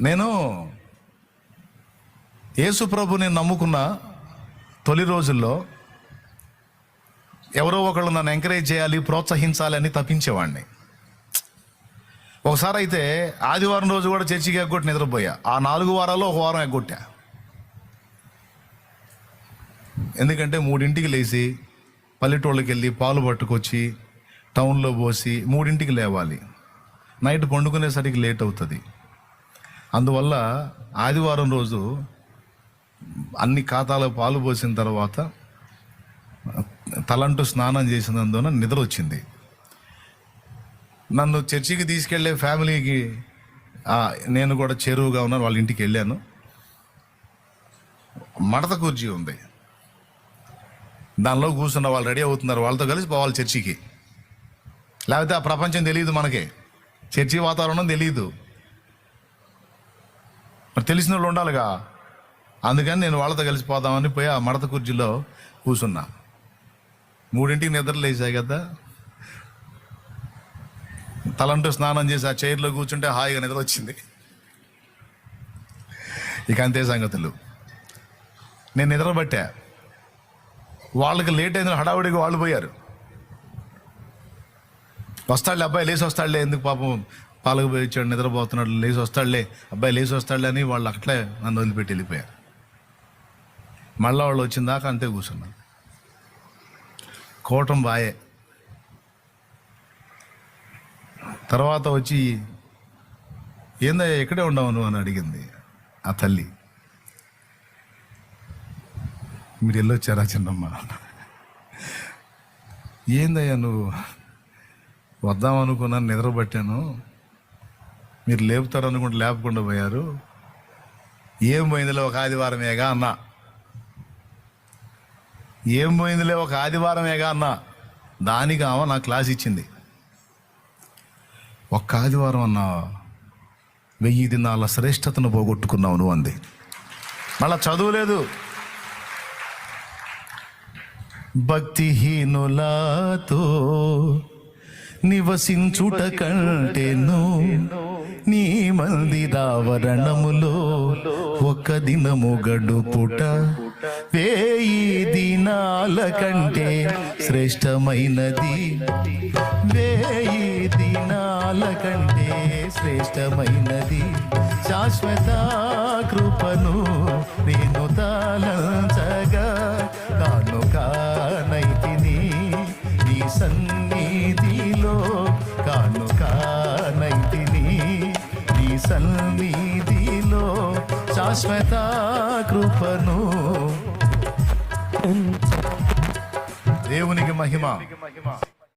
నేను యేసు ప్రభుని నమ్ముకున్న తొలి రోజుల్లో ఎవరో ఒకళ్ళు నన్ను ఎంకరేజ్ చేయాలి ప్రోత్సహించాలి అని తప్పించేవాడిని. ఒకసారి అయితే ఆదివారం రోజు కూడా చర్చికి ఎగ్గొట్టి నిద్రపోయా. ఆ నాలుగు వారాల్లో ఒక వారం ఎగ్గొట్టా. ఎందుకంటే మూడింటికి లేచి పల్లెటూళ్ళకి వెళ్ళి పాలు పట్టుకొచ్చి టౌన్లో పోసి మూడింటికి లేవాలి. నైట్ పండుకునేసరికి లేట్ అవుతుంది. అందువల్ల ఆదివారం రోజు అన్ని ఖాతాలో పాలు పోసిన తర్వాత తలంటూ స్నానం చేసినందున నిద్ర వచ్చింది నన్ను చర్చికి తీసుకెళ్ళే ఫ్యామిలీకి నేను కూడా చెరువుగా ఉన్నాను వాళ్ళ ఇంటికి వెళ్ళాను. మడత కుర్చీ ఉంది. దానిలో కూర్చున్న వాళ్ళు రెడీ అవుతున్నారు వాళ్ళతో కలిసి పోవాలి చర్చికి. లేకపోతే ఆ ప్రపంచం తెలియదు మనకి. చర్చి వాతావరణం తెలియదు. మరి తెలిసిన వాళ్ళు ఉండాలిగా. అందుకని నేను వాళ్ళతో కలిసిపోదామని పోయి ఆ మడత కుర్చీలో కూర్చున్నా మూడింటికి నిద్ర లేచాయి కదా. తలంటూ స్నానం చేసి ఆ చైర్లో కూర్చుంటే హాయిగా నిద్ర వచ్చింది. ఇక అంతే సంగతులు. నేను నిద్రపట్టా. వాళ్ళకి లేట్ అయిన హడావుడిగా వాళ్ళు పోయారు. వస్తాడులే అబ్బాయి లేచి వస్తాడులే ఎందుకు పాపం పాలకు పోయి వచ్చాడు నిద్రపోతున్నాడు లేచి వస్తాడులే. అబ్బాయి లేచి వస్తాడులే అని వాళ్ళు అట్లే నన్ను వదిలిపెట్టి వెళ్ళిపోయారు. మళ్ళీ వాళ్ళు వచ్చిన దాకా అంతే కూర్చున్నాను. కోటం బాయే తర్వాత వచ్చి ఏందయ్యా ఎక్కడే ఉండవు నువ్వు? అని అడిగింది ఆ తల్లి. మీరు వెళ్ళొచ్చారా చిన్నమ్మ? ఏందయ్యా నువ్వు? వద్దాం అనుకున్నాను నిద్రపట్టాను. మీరు లేపుతారు అనుకుంటే లేపకుండా పోయారు. ఏం పోయిందిలే ఒక ఆదివారమేగా అన్నా. ఏం పోయిందిలే ఒక ఆదివారమేగా అన్నా. దానికి ఆమె నా క్లాస్ ఇచ్చింది. ఒక్క ఆదివారం అన్నా వెయ్యి దినాల శ్రేష్టతను పోగొట్టుకున్నావు నువ్వు అంది. మళ్ళా చదువులేదు భక్తిహీనులతో నివసించుట కంటేను నీ మందిరావరణములో ఒక దినము గడుపుట. వేయి దినాల కంటే శ్రేష్టమైనది. వేయి దినాల కంటే శ్రేష్టమైనది. శాశ్వత కృపను సన్నిధిలో శాశ్వత కృపను. దేవునికి మహిమ.